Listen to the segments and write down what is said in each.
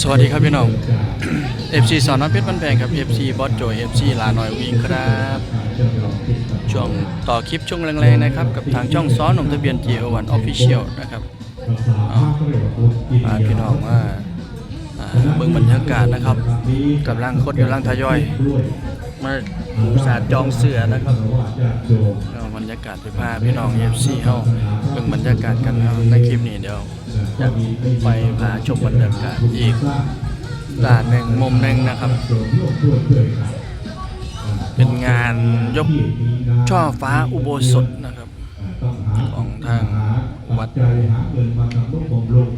สวัสดีครับพี่น้อง FC สอนน้ำเพชรบันแพงครับ FC บอสโจ FC ลาหน่อยวิ่งครับ ช่วงต่อคลิปช่วงแรงๆนะครับ กับทางช่องซ้อนหนุ่มทะเบียน GO1 Official นะครับพาพี่น้องว่าเบิ่งบรรยากาศนะครับกำลังคดกำลังทยอย มาปูสาดจองเสือนะครับบรรยากาศไปพาพี่น้อง FC เฮาเบิ่งบรรยากาศกันเอาในคลิปนี้เดี๋ยวจะไปพาชมบรรยากาศอีกด้านหนึ่งมุมหนึ่งนะครับ เป็นงานยกช่อฟ้าอุโบสถนะครับ ของทางวัดใจหาเงินมาทำรูปบำรุง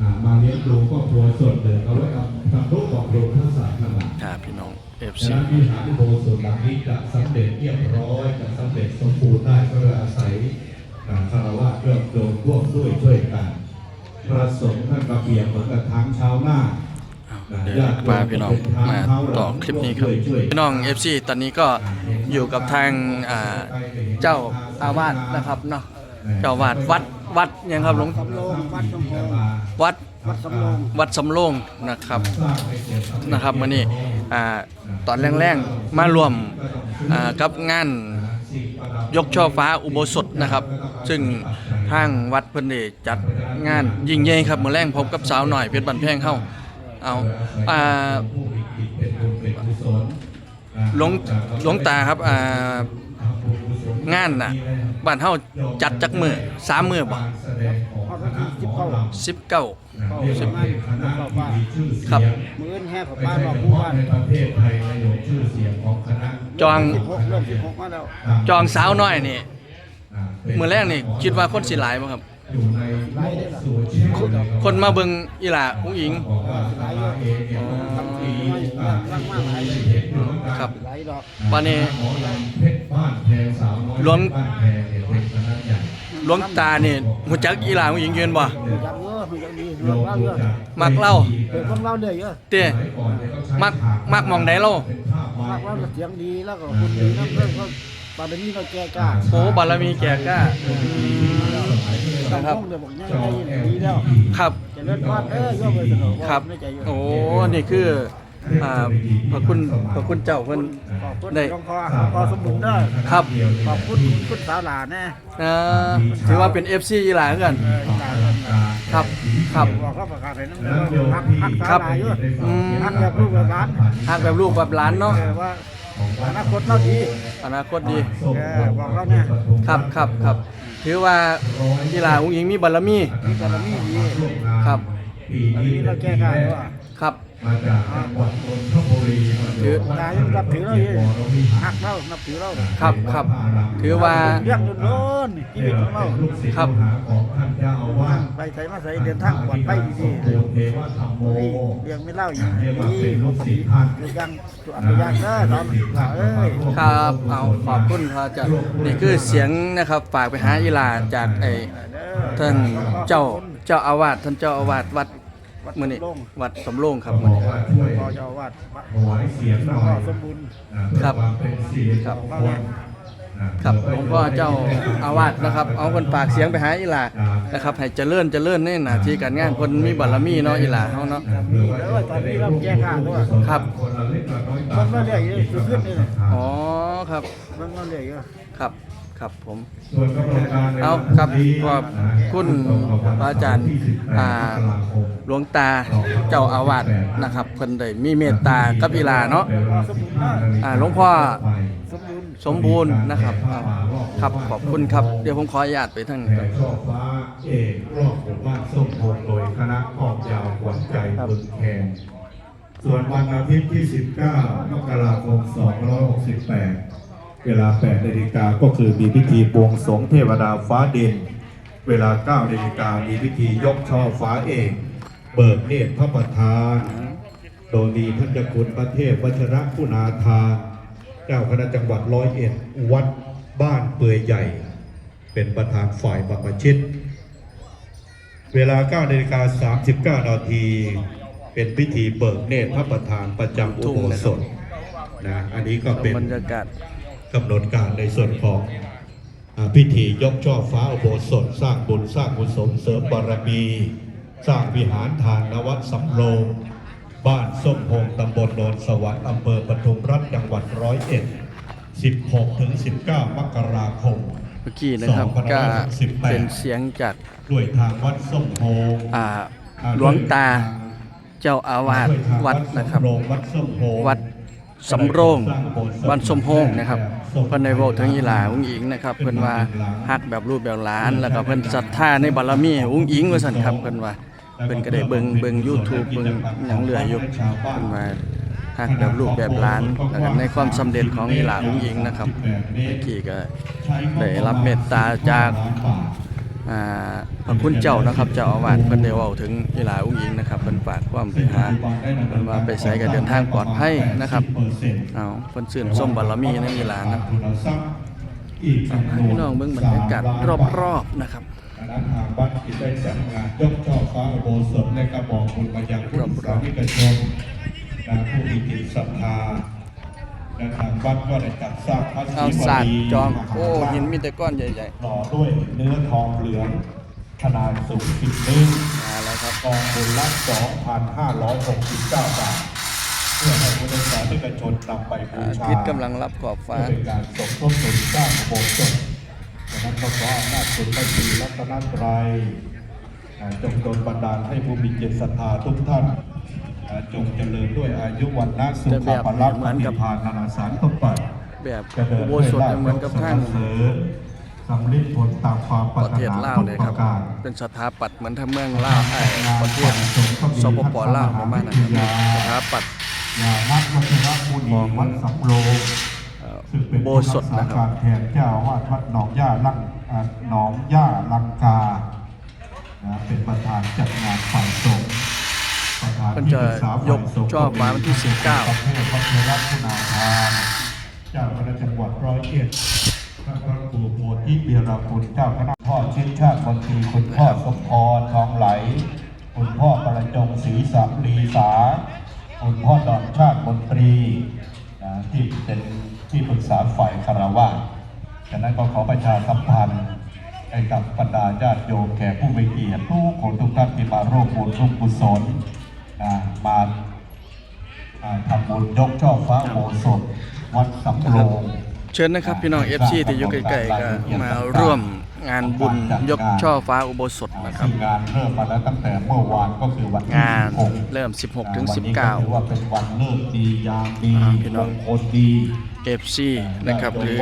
อ่ามาเลี้ยงดูครอบครัวส่วนหนึ่งเอาไว้ทำทำรูปบำรุงพระศาสนาถ้าพี่น้อง FC ฉะนั้นวิหารอุโบสถหลังนี้จะสำเร็จเรียบร้อยจะสำเร็จสมบูรณ์ได้ก็อาศัยอ่าคารวะเกื้อกูลร่วมด้วยช่วยกันพระสงฆ์ท่านกระเบียบเหมือนกับทางชาวนาเดี๋ยวพาพี่น้องมาต่อคลิปนี้ครับพี่น้อง FC ตอนนี้ก็อยู่กับทางอ่าเจ้าอาวาสนะครับเนาะเจ้าอาวาสวัดวัดยังครับหลวงสำโรงวัดสำโรงวัดวัดสำโรงวัดสำโรงนะครับนะครับมื้อนี้ อ่าตอนแรงๆมารวมอ่ากับงานยกช่อฟ้าอุโบสถนะครับ ซึ่งทางวัดเพิ่นได้จัดงานยิ่งใหญ่ครับมื้อแรงพบกับสาวหน่อยเพชรบันแพงเฮาเอาอ่าหลวงหลวงตาครับอ่างานน่ะ บ้านเฮาจัดจักมือสามมือบ่พระที่สิบเก้าสิบเก้าสิบมันเข้าบ้านครับ มื้อแห่ผ้าป้ารอบหมู่บ้านในประเทศไทยในหลวงชื่อเสียงของคณะจองสิบหกเริ่มสิบหกมาแล้ว จองสาวน้อยนี่มือแรกนี่คิดว่าคนสิหลายบ่ครับ อยู่ในโลกโซเชียลคนมาเบิ่งอีหล่าผู้หญิง บอกว่าลายเองเนี่ยทั้งปีร่างร่างมากหลายเห็นอยู่เหมือนกัน ครับหลายดอกวันนี้ หมอลำเพชรบ้านแพงสาวน้อยหลวง บ้านแพงเนี่ยเป็นคณะใหญ่หลวงตานี่ฮู้จักอีหล่าผู้หญิงยืนบ่ จับเยอะมันจะดีเรื่องเล่าเยอะมักเล่า เปิดคนเล่าเรื่อยเยอะเต้มักมักมองใดเล่ามากว่าเสียงดีแล้วก็คุณดีน้ำเพิ่มก็ บารมีเราแก่กล้าโอ้บารมีแก่กล้าต้องครับต้องเดี๋ยวบอกง่ายๆดีแล้วครับจะเลิศพอดเออย่อไปสนองครับไม่ใจเยอะโอ้นี่คืออ่าพระคุณพระคุณเจ้าเพิ่นขอบคุณได้หลวงพ่อหลวงพ่อสมบูรณ์เด้อครับขอบคุณคุณสาวหลานแน่เอ่อถือว่าเป็น FC อีหลาคือกันเออหลานเพิ่นน่ะครับครับบอกเขาประกาศให้น้ำเงินพักพักครัสาบหลายอยู่อืมพักแบบลูกแบบหลานหากแบบลูกแบบหลานเนาะเออว่าอนาคตเราดีอนาคตดี เออบอกเราเนี่ยครับครับครับ ถือว่าอีหลาอุ้งอิงมีบารมี มีบารมีดีครับปีบารนี้มีเราแก้ไขว่า ครับ มาจากจังหวัดนนทบุรีมา ถือตายังนับถือเราอยู่หักเรานับถือเราครับครับ ถือว่าเรื่องโน้นๆชีวิตของเราครับของท่านเจ้าอาวาสไปไทยมาใส่เดินทางปลอดภัยดีโอเทวธรรมโมๆนี่เรื่องไม่เล่าอย่างเรียกว่านี้เป็นลูกศิษย์ท่านเรื่องยังตัวอัตยานเด้อตอนเอ้ยครับเอาขอบคุณพระอาจารย์นี่คือเสียงนะครับฝากไปหาอีหลาจากไอ้ท่านเจ้าเจ้าอาวาสท่านเจ้าอาวาสวัด มื้อนี้วัดสำโรงครับมื้อนี้ว่าช่วยพอเจ้าอาวาดถวายเสียงหน่อพ่อยสมบูรณ์นะเพื่อครับความเป็นสิริครับมง คลนะครับหลวงพ่อเจ้าอาวาสนะครับ เอาคนปากเสียงไปหาอีหลานะครับให้เจริญเจริญในหน้าที่การงานคนมีบารมีเนาะอีหลาเฮาเนาะมีแล้วตอนนี้เราแก้ข้าตัวครับคนละเล็กละน้อยมันมาเรื่อยๆสุดขึ้นเลยอ๋อครับมันมาเรื่อยครับครับผมส่วนกำหนดการในเอาวันครับนี้ขอบคุณพระอาจารย์อ่าหลวงตาเจ้าอาวาสนะครับเพิ่นได้มีเมตตากับอีหลาเนาะๆสมบูรณ์นะอ่าหลวงพ่อ สมบูรณ์นะครับครับขอบคุณครับ เดี๋ยวผมขออนุญาตไปทางนี้แห่ครับ ช่อฟ้าเอกรอบหมู่บ้านส้มโพงโดยคณะออกยาวขวัญใจบึงแคนส่วนวันอาทิตย์ที่ 19 มกราคม 2568 เวลา 8 นาฬิกาก็คือมีพิธีบวงสรวงเทวดาฟ้าดิน เวลา 9 นาฬิกามีพิธียกช่อฟ้าเอกเบิกเนตรพระประธาน โดยมีท่านเจ้าคุณพระเทพวชระคุณาทาน เจ้าคณะจังหวัดร้อยเอ็ดวัดบ้านเปื่อยใหญ่ เป็นประธานฝ่ายบัพชิต เวลา9นาฬิกา39นาทีเป็นพิธีเบิกเนตรพระประธานประจำอุโบสถนะอันนี้ก็เป็นบรรยากาศกำหนดการในส่วนของพิธียกช่อฟ้าอุโบสถ สร้างบุญสร้างกุศลเสริมบารมี สร้างวิหารทานนวัดสำโรง บ้านส้มโฮงตำบลโนนสวรรค์อำเภอปทุมรัฐจังหวัดร้อยเอ็ด16ถึง19 มกราคมเมื่อกี้นะครับก็เป็นเสียงจากด้วยทางวัดส้มโฮงอ่าหลวงตาเจ้าอาวาสวัดนะครับวัดส้มโฮงวัดสำโรงวัดสมโพงนะครับเพิ่นได้เว้าถึงอีหลาอุ้งอิงนะครับเพิ่นว่าฮักแบบรูปแบบหลาน แล้วก็เพิ่นศรัทธาในบารมีอุ้งอิงว่าซั่นครับเพิ่นว่า เพิ่นก็ได้เบิ่งเบิ่ง YouTube เบิ่งหยังเหลืออยู่เพิ่นว่าฮักแบบรูปแบบหลานแล้วก็ในความสำเร็จของอีหลาอุ้งอิงนะครับเมื่อกี้ก็ได้รับเมตตาจากอ่าพระคุณเจ้านะครับเจ้าอาวาสเพิ่นได้เว้าถึงอีหลาอุ้งอิงนะครับเพิ่นฝากความไปหาเพิ่นว่าไปไสก็เดินทางปลอดภัยนะครับเอาเพิ่นชื่นส้มบารมีในอีหลานนะพี่น้องเบิ่งบรรยากาศรอบๆนะครับ คณะทางวัดที่ได้จัดงานยกช่อฟ้าอุโบสถและกระบอกบุญมายังผู้สาธิกชนและผู้มีจิตศรัทธาและทางวัดก็ได้จัดสร้างพระศเอารีวสาดลีจองโอ้หินมีแต่ก้อนใหญ่หล่อด้วยเนื้อทองเหลืองขนาดสูง10นิ้วๆมาแล้วครับกองบุญละ2,569บาทเพื่อให้ผู้โดยสารที่กชนนำไปบูอาชาทิตย์กำลังรับขอบฟ้าเพื่อเป็นการสมทบทุนสร้างอุโบสถ ดังนั้นก็ขออำนาจคุณพระศรีรัตนตรัยอ่าจงโดนบันดาลให้ผู้มีจิตศรัทธาทุกท่านอ่าจงเจริญด้วยอายุวันนะสุแต่ขแบบภาละเหมือนกับพานนานาสารสมบัติแบบจะเดินอุโบสถเนี่ยเหมือนกับข้างเสริญสำลิดผลตามความปปรารระถเทศนาลาวทุกเลยปครับระการเป็นสถาปัตย์เหมือนทางเมืองลาวไอ้ประเทศสปปลาวประมาณนั้นครับสถาปัตย์ยานักวัชรมุนีวัดสำโรง โบผู้สรัถกษานะครับการแทนเจ้าอาวาดวัดหนองย่าลังอ่าหนองย่าลังกานะเป็นประธานจัดงานฝ่ายสงฆ์ประธานมันที่จะปรึกษาฝ่ายยกสงฆ์ช่อฟ้าวันที่ 19ประเทศพระเทรัตนาทานเจ้าคณะจังหวัดร้อยเอ็ดพระพระครูโพธิเบียรคุณเจ้าคณะพ่อชิดชาติมนตรีคุณพ่อสมพรทองไหล คุณพ่อประจงศรีสัมลีสา คุณพ่อดอนชาติมนตรีนะที่เป็น ที่ปรึกษาฝ่ายคารวะฉะนั้นก็ขอประชาสัมพันธ์ให้กับบรรดาญาติโยมแขกผู้มีเกียรติทุกคนทุกท่านที่มาร่วมบุญร่วมกุศลนะมาอ่าทำบุญยกช่อฟ้าโบสถวัดสำโรงเชิญนะครับพี่น้อง FC ที่อยู่ใกล้ๆก็มาร่วมงานบุญยกช่อฟ้าอุโบสถนะครับซึ่งงานเริ่มมาแล้วตั้งแต่เมื่อวานก็คือวันที่งาน16เริ่ม 16 ถึงวันนี้ก็ถือว่าเป็นวันเลิกดียามดีอ่าพี่น้องมงคลดี19 FC นะครับหรือ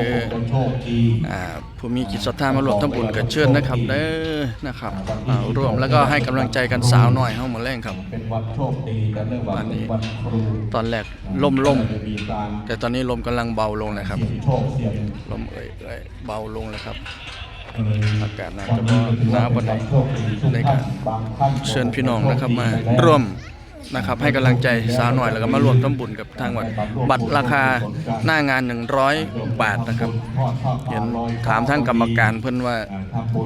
โชคดีอ่าผู้มีจิตศรัทธามารวมทำบุญก็เชิญนะครับเด้อนะครับอ่าร่วมแล้วก็ให้กำลังใจกันสาวหน่อยเฮามาแรงครับเป็นวันโชคดีแต่เนื่องว่าวันนี้เป็นวันครูตอนแรกลมลมจะมีการแต่ตอนนี้ลมกำลังเบาลงนะครับเสี่ยงโชคเสี่ยงลมเอ่ยเอ่ยเบาลงแล้วครับเอ่ออากาศน่าจะบ่หนาวปานใดโชคดีทุกในท่าการนบางท่านเชิญพี่น้องนะครับมาร่วม นะครับให้กำลังใจสาวหน่อยแล้วก็มาร่วมทำบุญกับทางวัดบัตรราคาหน้างาน 100 บาทนะครับเห็นถามทางกรรมการเพิ่อนว่า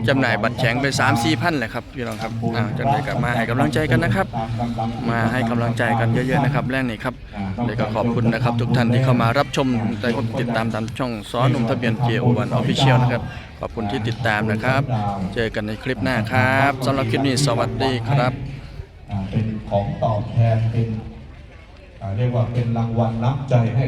จำหน่ายบัตรแข็งไป 3 4พันแหละครับพี่น้องครับอ่าจังไดก็มาให้กำลังใจกันนะครับ มาให้กำลังใจกันเยอะๆนะครับแรกนี่ครับเลยก็ขอบคุณนะครับ ทุกท่านที่เข้ามารับชมและกดติดตามตามช่องซ้อนหนุ่มทะเบียน JO1 Official นะครับขอบคุณที่ติดตามนะครับ เจอกันในคลิปหน้าครับสำหรับคลิปนี้สวัสดีครับ เป็นของตอบแทนเป็นอ่าเรียกว่าเป็นรางวัลน้ำใจให้